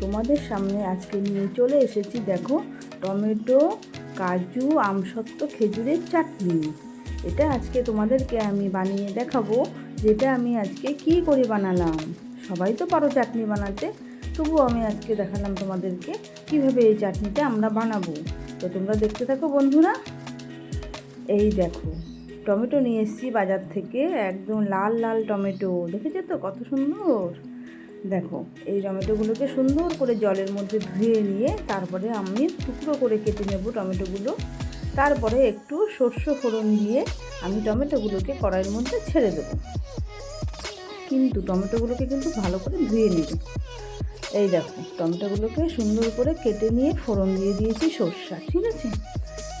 তোমাদের সামনে আজকে নিয়ে চলে এসেছি, দেখো, টমেটো, কাজু, আমসত্ত্ব, খেজুরের চাটনি। এটা আজকে তোমাদেরকে আমি বানিয়ে দেখাবো, যেটা আমি আজকে কি করে বানালাম। সবাই তো পারো চাটনি বানাতে, তবুও আমি আজকে দেখালাম তোমাদেরকে কীভাবে এই চাটনিটা আমরা বানাবো। তো তোমরা দেখতে থাকো বন্ধুরা। এই দেখো, টমেটো নিয়ে এসেছি বাজার থেকে, একদম লাল লাল টমেটো, দেখেছ তো কত সুন্দর? দেখো, এই টমেটোগুলোকে সুন্দর করে জলের মধ্যে ধুয়ে নিয়ে তারপরে আমি টুকরো করে কেটে নেব টমেটোগুলো। তারপরে একটু সর্ষে ফোড়ন দিয়ে আমি টমেটোগুলোকে কড়াইয়ের মধ্যে ছেড়ে দেবো। কিন্তু টমেটোগুলোকে কিন্তু ভালো করে ধুয়ে নেব। এই দেখো, টমেটোগুলোকে সুন্দর করে কেটে নিয়ে ফোড়ন দিয়ে দিয়েছি সর্ষা, ঠিক আছে?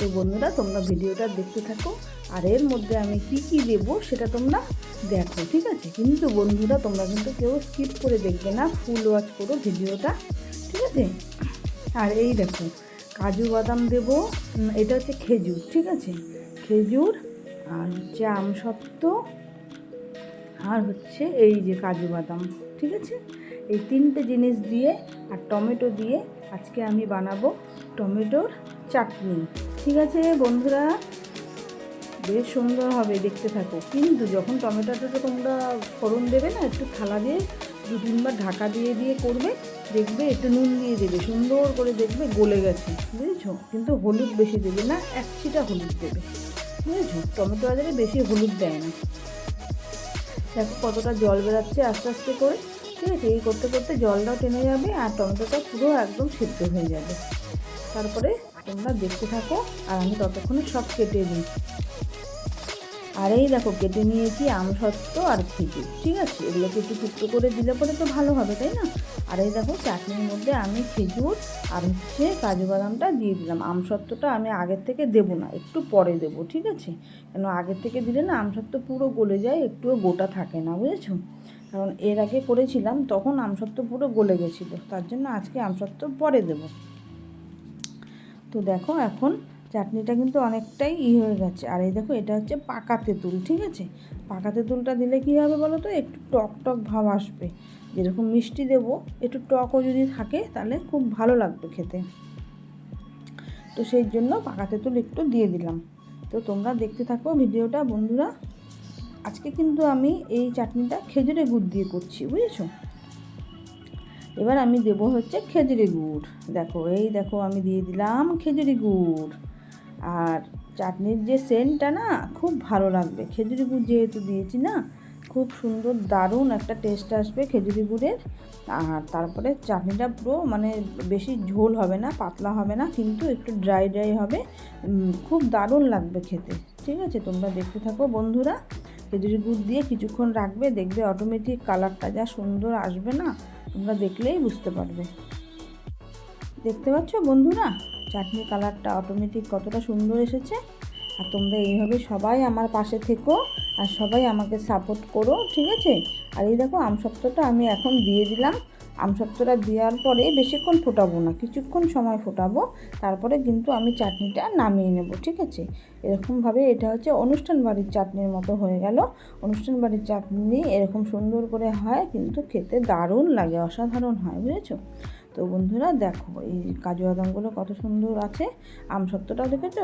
তো বন্ধুরা, তোমরা ভিডিওটা দেখতে থাকো। আর এর মধ্যে আমি কি কি দেবো সেটা তোমরা দেখো, ঠিক আছে? কিন্তু বন্ধুরা, তোমরা কিন্তু কেউ স্কিপ করে দেখবে না ফুল ওয়াচ করো ভিডিওটা, ঠিক আছে? আর এই দেখো, কাজু বাদাম দেবো এটা হচ্ছে খেজুর, ঠিক আছে? খেজুর আর হচ্ছে আমসত্ত্ব আর হচ্ছে এই যে কাজু বাদাম, ঠিক আছে? এই তিনটে জিনিস দিয়ে আর টমেটো দিয়ে আজকে আমি বানাবো টমেটোর চাটনি। ঠিক আছে বন্ধুরা? বেশ সুন্দর হবে দেখতে থাকো। কিন্তু যখন টমেটোটা তোমরা ফোড়ন দেবে না, একটু থালা দিয়ে দু তিনবার ঢাকা দিয়ে দিয়ে করবে, দেখবে একটু নুন দিয়ে দেবে, সুন্দর করে দেখবে গলে গেছে। বুঝেছ? কিন্তু হলুদ বেশি দেবে না, এক ছিটা হলুদ দেবে। বুঝেছ? টমেটো বাজারে বেশি হলুদ দেয় না। দেখো কতটা জল বেরাচ্ছে আস্তে আস্তে করে। ঠিক আছে এই করতে করতে জলটাও টেনে যাবে আর টমেটোটা পুরো একদম সিদ্ধ হয়ে যাবে। তারপরে তোমরা দেখতে থাকো আর আমি ততক্ষণে সব কেটে দিই। আর এই দেখো, কেটে নিয়েছি আমসত্ত্ব আর খেজুর ঠিক আছে? এগুলোকে একটু টুকরো করে দিলে পরে তো ভালো হবে, তাই না? আর এই দেখো, চাটনির মধ্যে আমি খেজুর আর হচ্ছে কাজু বাদামটা দিয়ে দিলাম। আমসত্ত্বটা আমি আগের থেকে দেবো না, একটু পরে দেবো, ঠিক আছে? কেন আগের থেকে দিলে না আমসত্ত্ব পুরো গলে যায়, একটুও গোটা থাকে না, বুঝেছ? কারণ এর আগে করেছিলাম, তখন আমসত্ত্ব পুরো গলে গেছিল, তার জন্য আজকে আমসত্ত্ব পরে দেবো। তো দেখো, এখন চাটনিটা কিন্তু অনেকটাই ই হয়ে গেছে। আর এই দেখো, এটা হচ্ছে পাকা তেঁতুল, ঠিক আছে? পাকা তেঁতুলটা দিলে কী হবে বলো তো? একটু টক টক ভাব আসবে। যেরকম মিষ্টি দেবো, একটু টকও যদি থাকে, তাহলে খুব ভালো লাগবে খেতে। তো সেই জন্য পাকা তেঁতুল একটু দিয়ে দিলাম। তো তোমরা দেখতে থাকো ভিডিওটা, বন্ধুরা। আজকে কিন্তু আমি এই চাটনিটা খেজুরে গুড় দিয়ে করছি, বুঝেছ? এবার আমি দেব হচ্ছে খেজুরি গুড়। দেখো, এই দেখো, আমি দিয়ে দিলাম খেজুরি গুড়। আর চাটনির যে সেন্টটা না, খুব ভালো লাগবে। খেজুরি গুড় যেহেতু দিয়েছি না, খুব সুন্দর, দারুণ একটা টেস্ট আসবে খেজুরি গুড়ের আর তারপরে চাটনিটা পুরো মানে বেশি ঝোল হবে না, পাতলা হবে না, কিন্তু একটু ড্রাই ড্রাই হবে। খুব দারুণ লাগবে খেতে। ঠিক আছে, তোমরা দেখতে থাকো বন্ধুরা। খেজুরি গুড় দিয়ে কিছুক্ষণ রাখবে, দেখবে অটোমেটিক কালারটা যা সুন্দর আসবে না, তোমরা দেখলেই বুঝতে পারবে। দেখতে পাচ্ছ বন্ধুরা? চাটনির কালারটা অটোমেটিক কতটা সুন্দর এসেছে। আর তোমরা এইভাবে সবাই আমার পাশে থেকো আর সবাই আমাকে সাপোর্ট করো, ঠিক আছে? আর এই দেখো আমসত্ত্বটা আমি এখন দিয়ে দিলাম। আমসত্ত্বটা দেওয়ার পরে বেশিক্ষণ ফোটাবো না, কিছুক্ষণ সময় ফোটাবো, তারপরে কিন্তু আমি চাটনিটা নামিয়ে নেব, ঠিক আছে? এরকমভাবে এটা হচ্ছে অনুষ্ঠান বাড়ির চাটনির মতো হয়ে গেল। অনুষ্ঠান বাড়ির চাটনি এরকম সুন্দর করে হয়, কিন্তু খেতে দারুণ লাগে, অসাধারণ হয়, বুঝেছ? তো বন্ধুরা দেখো, এই কাজু বাদামগুলো কত সুন্দর আছে। আমসত্ত্বটাও দেখেছ?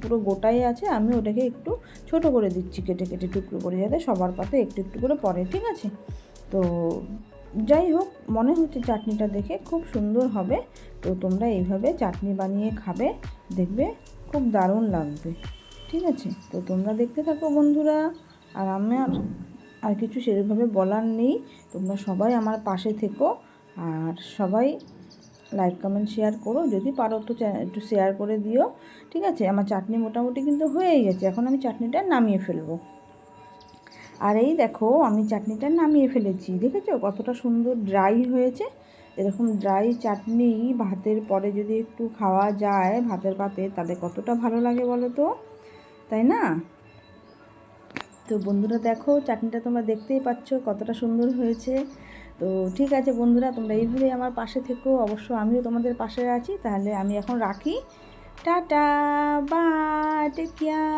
পুরো গোটাই আছে। আমি ওটাকে একটু ছোট করে দিচ্ছি কেটে কেটে টুকরো করে, যাতে সবার পাতে একটু একটু করে পড়ে, ঠিক আছে? তো যাই হোক, মনে হচ্ছে চাটনিটা দেখে খুব সুন্দর হবে। তো তোমরা এইভাবে চাটনি বানিয়ে খাবে, দেখবে খুব দারুণ লাগবে, ঠিক আছে? তো তোমরা দেখতে থাকো বন্ধুরা। আর আমার আর কিছু সেরকমভাবে বলার নেই। তোমরা সবাই আমার পাশে থেকো। আর সবাই লাইক, কমেন্ট, শেয়ার করো। যদি পারো তো একটু শেয়ার করে দিও। ঠিক আছে? আমার চাটনি মোটামুটি কিন্তু হয়েই গেছে। এখন আমি চাটনিটা নামিয়ে ফেলব। আর এই দেখো, আমি চাটনিটা নামিয়ে ফেলেছি। দেখেছ? কতটা সুন্দর ড্রাই হয়েছে। এরকম ড্রাই চাটনি ভাতের পরে যদি একটু খাওয়া যায়, ভাতের পাতে, তাহলে কতটা ভালো লাগে বলো তো? তাই না? তো বন্ধুরা দেখো, চাটনিটা তোমরা দেখতেই পাচ্ছ কতটা সুন্দর হয়েছে। তো ঠিক আছে বন্ধুরা, তোমরা এইভাবেই আমার পাশে থেকো। অবশ্য আমিও তোমাদের পাশে আছি, তাহলে আমি এখন রাখি। টাটা বা টেক কেয়ার